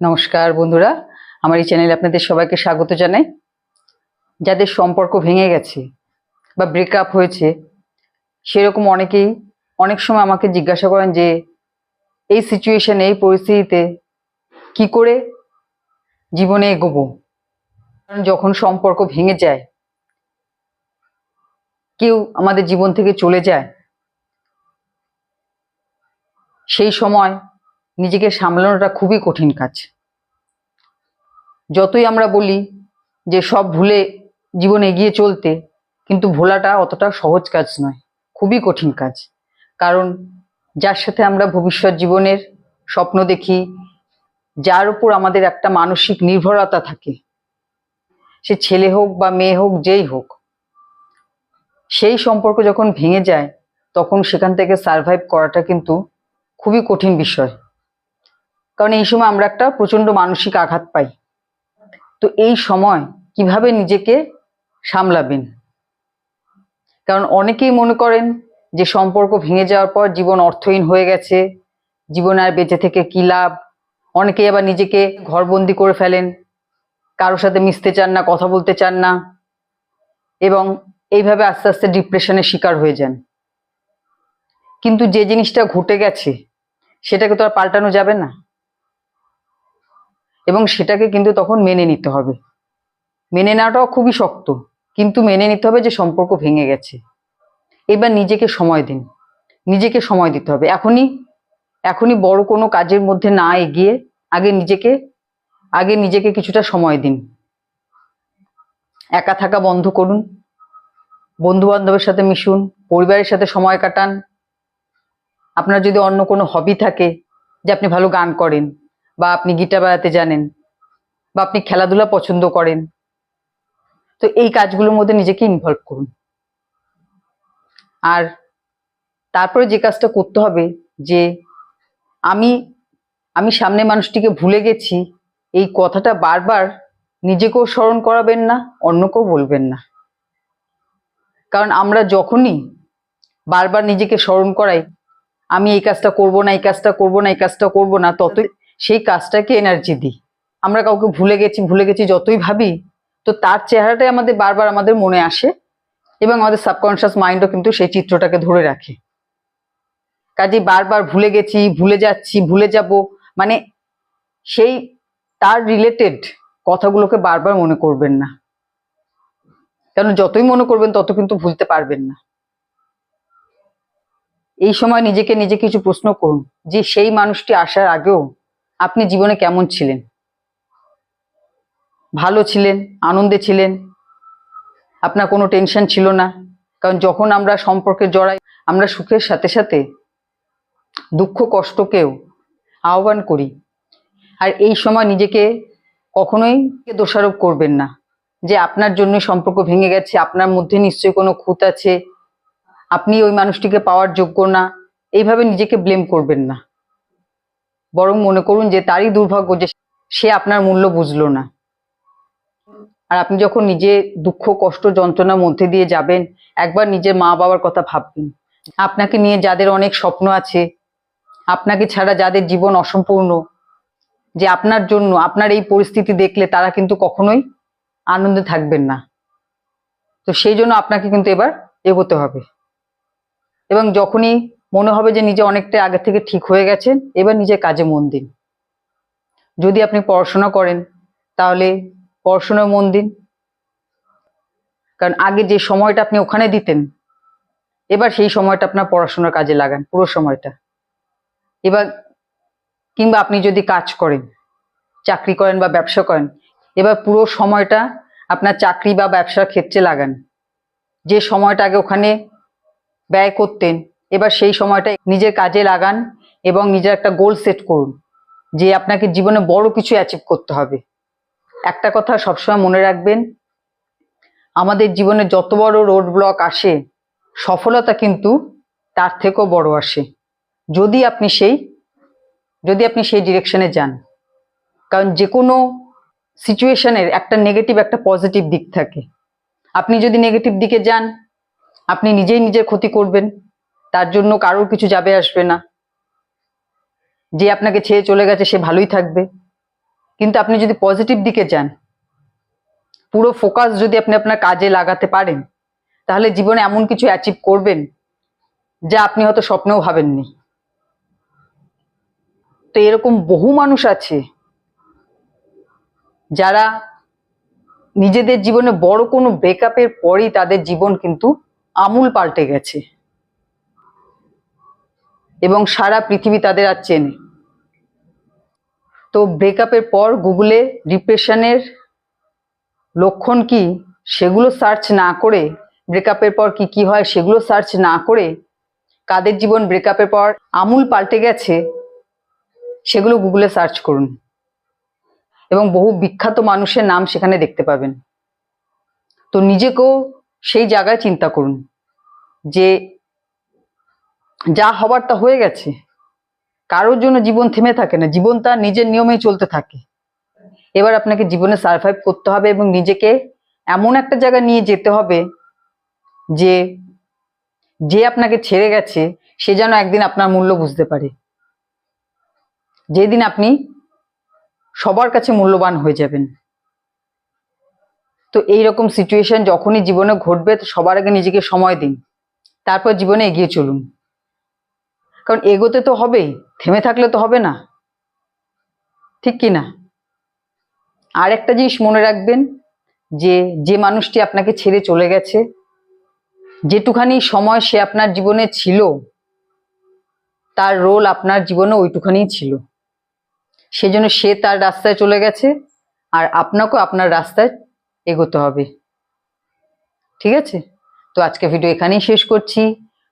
নমস্কার বন্ধুরা, আমার এই চ্যানেলে আপনাদের সবাইকে স্বাগত জানাই। যাদের সম্পর্ক ভেঙে গেছে বা ব্রেকআপ হয়েছে, সেরকম অনেকেই অনেক সময় আমাকে জিজ্ঞাসা করেন যে, এই সিচুয়েশনে এই পরিস্থিতিতে কি করে জীবনে এগোবো? কারণ যখন সম্পর্ক ভেঙে যায়, কেউ আমাদের জীবন থেকে চলে যায়, সেই সময় নিজেকে সামলানোটা খুবই কঠিন কাজ। যতই আমরা বলি যে সব ভুলে জীবন এগিয়ে চলতে, কিন্তু ভোলাটা অতটা সহজ কাজ নয়, খুবই কঠিন কাজ। কারণ যার সাথে আমরা ভবিষ্যৎ জীবনের স্বপ্ন দেখি, যার উপর আমাদের একটা মানসিক নির্ভরতা থাকে, সে ছেলে হোক বা মেয়ে হোক, যেই হোক, সেই সম্পর্ক যখন ভেঙে যায়, তখন সেখান থেকে সার্ভাইভ করাটা কিন্তু খুবই কঠিন বিষয়। কারণ এই সময় আমরা একটা প্রচণ্ড মানসিক আঘাত পাই। তো এই সময় কীভাবে নিজেকে সামলাবেন? কারণ অনেকেই মনে করেন যে সম্পর্ক ভেঙে যাওয়ার পর জীবন অর্থহীন হয়ে গেছে, জীবন আর বেঁচে থেকে কি লাভ? অনেকেই আবার নিজেকে ঘরবন্দি করে ফেলেন, কারোর সাথে মিশতে চান না, কথা বলতে চান না, এবং এইভাবে আস্তে আস্তে ডিপ্রেশনের শিকার হয়ে যান। কিন্তু যে জিনিসটা ঘটে গেছে, সেটাকে তো আর পাল্টানো যাবে না। এবং সেটাকে কিন্তু তখন মেনে নিতে হবে। মেনে নেওয়াটাও খুবই শক্ত, কিন্তু মেনে নিতে হবে যে সম্পর্ক ভেঙে গেছে। এবার নিজেকে সময় দিন, নিজেকে সময় দিতে হবে। এখনই এখনই বড় কোনো কাজের মধ্যে না এগিয়ে আগে নিজেকে আগে নিজেকে কিছুটা সময় দিন। একা থাকা বন্ধ করুন বন্ধু বান্ধবের সাথে মিশুন, পরিবারের সাথে সময় কাটান। আপনার যদি অন্য কোনো হবি থাকে যে আপনি ভালো গান করেন বা আপনি গিটার বাজাতে জানেন বা আপনি খেলাধুলা পছন্দ করেন, তো এই কাজগুলোর মধ্যে নিজেকে ইনভলভ করুন। আর তারপরে যে কাজটা করতে হবে যে আমি আমি সামনে মানুষটিকে ভুলে গেছি, এই কথাটা বারবার নিজেকেও স্মরণ করাবেন না, অন্যকেও বলবেন না। কারণ আমরা যখনই বারবার নিজেকে স্মরণ করাই, আমি এই কাজটা করব না, এই কাজটা করব না, এই কাজটা করব না, ততই সেই কাজটাকে এনার্জি দিই। আমরা কাউকে ভুলে গেছি ভুলে গেছি যতই ভাবি, তো তার চেহারাটাই আমাদের বারবার আমাদের মনে আসে এবং আমাদের সাবকনশিয়াস মাইন্ডও কিন্তু সেই চিত্রটাকে ধরে রাখে। কাজে বারবার ভুলে গেছি, ভুলে যাচ্ছি, ভুলে যাব মানে সেই তার রিলেটেড কথাগুলোকে বারবার মনে করবেন না। কারণ যতই মনে করবেন তত কিন্তু ভুলতে পারবেন না। এই সময় নিজেকে নিজে কিছু প্রশ্ন করুন, যে সেই মানুষটি আসার আগেও আপনি জীবনে কেমন ছিলেন? ভালো ছিলেন? আনন্দে ছিলেন? আপনার কোনো টেনশন ছিল না? কারণ যখন আমরা সম্পর্কে জড়াই, আমরা সুখের সাথে সাথে দুঃখ, কষ্টকেও আহ্বান করি। আর এই সময় নিজেকে কখনোই দোষারোপ করবেন না। যে আপনার জন্য সম্পর্ক ভেঙে গেছে, আপনার মধ্যে নিশ্চয়ই কোনো খুঁত আছে, আপনি ওই মানুষটিকে পাওয়ার যোগ্য না, এইভাবে নিজেকে ব্লেম করবেন না। বরং মনে করুন যে তারই দুর্ভাগ্য যে সে আপনার মূল্য বুঝলো না। আর আপনি যখন নিজে দুঃখ, কষ্ট, যন্ত্রণার মধ্যে দিয়ে যাবেন, একবার নিজের মা বাবার কথা ভাববেন। আপনাকে নিয়ে যাদের অনেক স্বপ্ন আছে, আপনাকে ছাড়া যাদের জীবন অসম্পূর্ণ, যে আপনার জন্য, আপনার এই পরিস্থিতি দেখলে তারা কিন্তু কখনোই আনন্দে থাকবেন না। তো সেই জন্য আপনাকে কিন্তু এবার এগোতে হবে। এবং যখনই মনে হবে যে নিজে অনেকটা আগে থেকে ঠিক হয়ে গেছেন, এবার নিজের কাজে মন দিন। যদি আপনি পড়াশোনা করেন, তাহলে পড়াশোনায় মন দিন। কারণ আগে যে সময়টা আপনি ওখানে দিতেন, এবার সেই সময়টা আপনার পড়াশোনার কাজে লাগান, পুরো সময়টা। এবার কিংবা আপনি যদি কাজ করেন, চাকরি করেন বা ব্যবসা করেন, এবার পুরো সময়টা আপনার চাকরি বা ব্যবসার ক্ষেত্রে লাগান। যে সময়টা আগে ওখানে ব্যয় করতেন এবার সেই সময়টা নিজের কাজে লাগান এবং নিজের একটা গোল সেট করুন যে আপনাকে জীবনে বড় কিছু অ্যাচিভ করতে হবে। একটা কথা সবসময় মনে রাখবেন, আমাদের জীবনে যত বড় রোড ব্লক আসে, সফলতা কিন্তু তার থেকেও বড় আসে। যদি আপনি সেই, যদি আপনি সেই ডিরেকশনে যান, কারণ যে কোনো সিচুয়েশনের একটা নেগেটিভ একটা পজিটিভ দিক থাকে। আপনি যদি নেগেটিভ দিকে যান, আপনি নিজেই নিজের ক্ষতি করবেন। তার জন্য কারোর কিছু যাবে আসবে না। যে আপনাকে ছেড়ে চলে গেছে, সে ভালোই থাকবে। কিন্তু আপনি যদি পজিটিভ দিকে যান, পুরো ফোকাস যদি আপনি আপনার কাজে লাগাতে পারেন, তাহলে জীবনে এমন কিছু অ্যাচিভ করবেন, যা আপনি হয়তো স্বপ্নেও ভাবেননি। তো এরকম বহু মানুষ আছে, যারা নিজেদের জীবনে বড় কোনো ব্রেকআপের পরই তাদের জীবন কিন্তু আমূল পাল্টে গেছে। এবং সারা পৃথিবী তাদের আর চেনে। তো ব্রেকআপের পর গুগলে ডিপ্রেশনের লক্ষণ কি সেগুলো সার্চ না করে ব্রেকআপের পর কি কি হয় সেগুলো সার্চ না করে কাদের জীবন ব্রেকআপের পর আমূল পাল্টে গেছে সেগুলো গুগলে সার্চ করুন। এবং বহু বিখ্যাত মানুষের নাম সেখানে দেখতে পাবেন। তো নিজেকেও সেই জায়গায় চিন্তা করুন যে যা হবার তা হয়ে গেছে। কারোর জন্য জীবন থেমে থাকে না। জীবন তার নিজের নিয়মেই চলতে থাকে। এবার আপনাকে জীবনে সার্ভাইভ করতে হবে এবং নিজেকে এমন একটা জায়গায় নিয়ে যেতে হবে যে যে আপনাকে ছেড়ে গেছে, সে যেন একদিন আপনার মূল্য বুঝতে পারে। যেদিন আপনি সবার কাছে মূল্যবান হয়ে যাবেন। তো এই রকম সিচুয়েশন যখনই জীবনে ঘটবে, সবার আগে নিজেকে সময় দিন। তারপর জীবনে এগিয়ে চলুন। কারণ এগোতে তো হবেই, থেমে থাকলে তো হবে না। ঠিক কি না? আর একটা জিনিস মনে রাখবেন, যে যে মানুষটি আপনাকে ছেড়ে চলে গেছে, যেটুখানি সময় সে আপনার জীবনে ছিল, তার রোল আপনার জীবনে ওইটুখানি ছিল। সেজন্য সে তার রাস্তায় চলে গেছে, আর আপনাকেও আপনার রাস্তায় এগোতে হবে। ঠিক আছে? তো আজকে ভিডিও এখানেই শেষ করছি।